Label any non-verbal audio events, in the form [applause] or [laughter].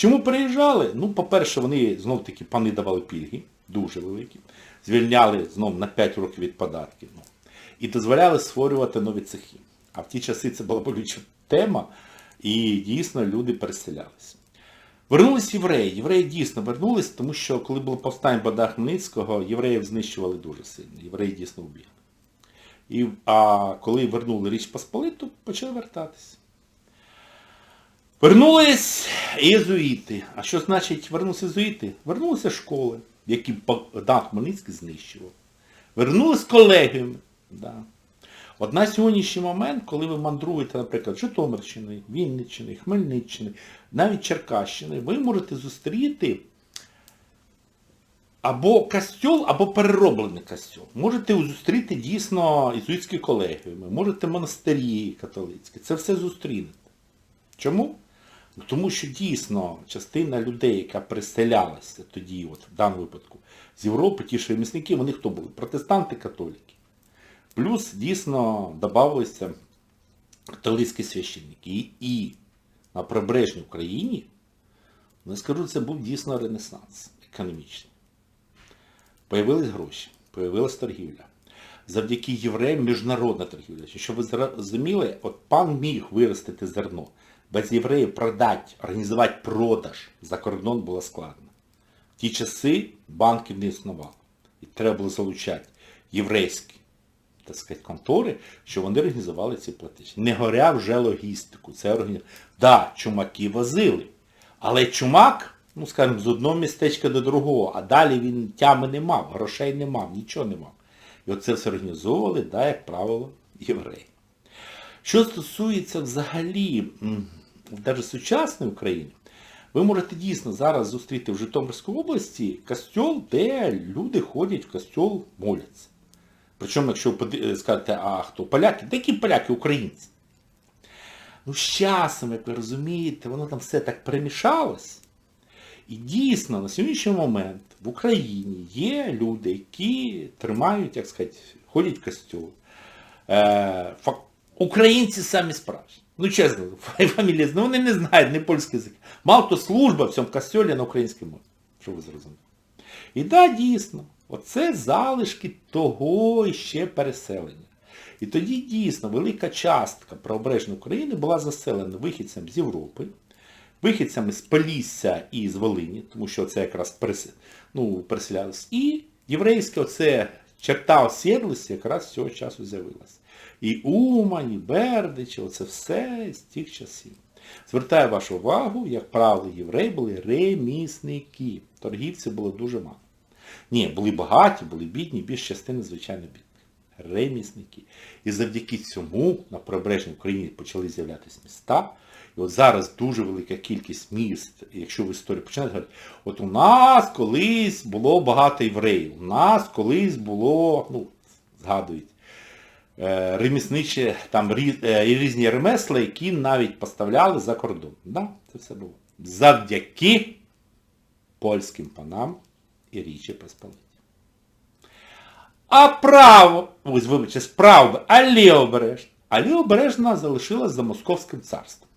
Чому переїжджали? Ну, по-перше, вони знов таки пани давали пільги, дуже великі. Звільняли знов на 5 років від податків. Ну, і дозволяли створювати нові цехи. А в ті часи це була болюча тема, і дійсно люди переселялися. Вернулись євреї. Євреї дійсно вернулись, тому що коли було повстання Бада Хмельницького, євреїв знищували дуже сильно. Євреї дійсно вбігли. І, а коли вернули Річ Посполиту, почали вертатися. Вернулись єзуїти. А що значить вернулися єзуїти? Вернулися школи, які Богдан Хмельницький знищував. Вернулись колегіями. Да. От на сьогоднішній момент, коли ви мандруєте, наприклад, Житомирщини, Вінниччини, Хмельниччини, навіть Черкащини, ви можете зустріти або костьол, або перероблений костьол. Можете зустріти дійсно ізуїтські колегіуми, можете монастирі католицькі. Це все зустрінете. Чому? Ну, Тому що дійсно частина людей, яка переселялася тоді, от в даному випадку, з Європи, ті ж ремісники, вони хто були? Протестанти, католіки. Плюс дійсно додавалися католицькі священники. І, на прибережній Україні, ну, я скажу, це був дійсно ренесанс економічний. Появились гроші, появилась торгівля. Завдяки євреям міжнародна торгівля. Щоб ви зрозуміли, от пан міг виростити зерно. Без євреїв продати, організувати продаж за кордон було складно. В ті часи банків не існувало. І треба було залучати єврейські так сказати, контори, що вони організували ці платежі. Не горя вже логістику. Це органі... Да, чумаки возили. Але чумак, ну скажімо, з одного містечка до другого, а далі він тями не мав, грошей не мав, нічого не мав. І оце все організовували, да, як правило, євреї. Що стосується взагалі навіть сучасної України, ви можете дійсно зараз зустріти в Житомирській області костьол, де люди ходять в костьол, моляться. Причому, якщо поди- сказати, а хто поляки, де які поляки, українці. Ну, з часом, як ви розумієте, воно там все так перемішалось. І дійсно, на сьогоднішній момент в Україні є люди, які тримають, як сказати, ходять в костюл. Е, Українці самі справжні. Ну, чесно, [laughs] фамілії, ну вони не знають не польський язик. Мало то служба в цьому костюлі на українській мові, щоб ви зрозуміли. І так, да, дійсно, оце залишки того ще переселення. І тоді дійсно велика частка правобережної України була заселена вихідцями з Європи, вихідцями з Полісся і з Волині, тому що це якраз перес... ну. І єврейська оце черта осідлості якраз з цього часу з'явилася. І Умань, і Бердичі, оце все з тих часів. Звертаю вашу увагу, як правило, євреї були ремісники. Торгівців було дуже мало. Ні, були багаті, були бідні, більш частини, звичайно, бідних. Ремісники. І завдяки цьому на прибережній Україні почали з'являтися міста. І от зараз дуже велика кількість міст, якщо в історії починають говорити, от у нас колись було багато євреїв, у нас колись було, ну, згадують, е, ремісничі, там е, різні ремесла, які навіть поставляли за кордон. Да, це все було. Завдяки польським панам і Річі Посполиті. А право, вибачте, справа, а лівобережна. А лівобережна залишилась за Московським царством.